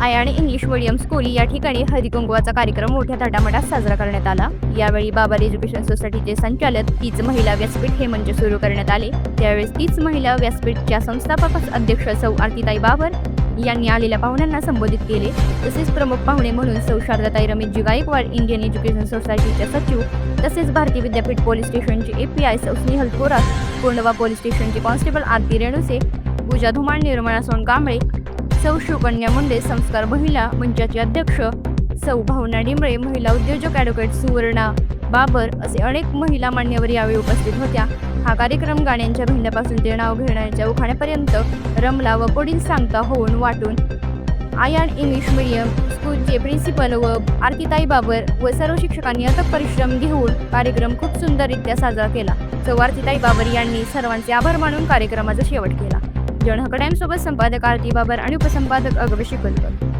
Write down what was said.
I आणि English medium school या ठिकाणी हरिकुंकवाचा कार्यक्रम मोठ्या थाटामाटात साजरा करण्यात आला. यावेळी बाबर एज्युकेशन सोसायटीचे संचालक तीच महिला व्यासपीठ हे मंच सुरू करण्यात आले. त्यावेळेस तीच महिला व्यासपीठच्या संस्थापक अध्यक्ष सौ आरतीताई बाबर यांनी आलेल्या पाहुण्यांना संबोधित केले. तसेच प्रमुख पाहुणे म्हणून सौ शारदाताई रमेशजी गायकवाड इंडियन एज्युकेशन सोसायटीचे सचिव तसेच भारतीय विद्यापीठ पोलीस स्टेशनचे एपीआय सौ स्नेहल थोरात कोंडवा पोलीस स्टेशनचे कॉन्स्टेबल आरती रेणुसे पूजा धुमाळ निर्मळा सोनकांबळे सौ सुकन्या मुंडे संस्कार महिला मंचाचे अध्यक्ष सौ भावना डिमळे महिला उद्योजक ॲडव्होकेट सुवर्णा बाबर असे अनेक महिला मान्यवर यावेळी उपस्थित होत्या. हा कार्यक्रम गाण्यांच्या भिंड्यापासून ते नाव घेण्याच्या उखाण्यापर्यंत रमला व पुढील सांगता होऊन वाटून. आयान इंग्लिश मीडियम स्कूलचे प्रिन्सिपल व आरतीताई बाबर व सर्व शिक्षकांनी अथक परिश्रम घेऊन कार्यक्रम खूप सुंदररित्या साजरा केला. सौ आरतीताई बाबर यांनी सर्वांचे आभार मानून कार्यक्रमाचा शेवट केला. जनहक टाइम्सोबत संपादक आरती बाबर आणि उपसंपादक अगवशी शिकलकर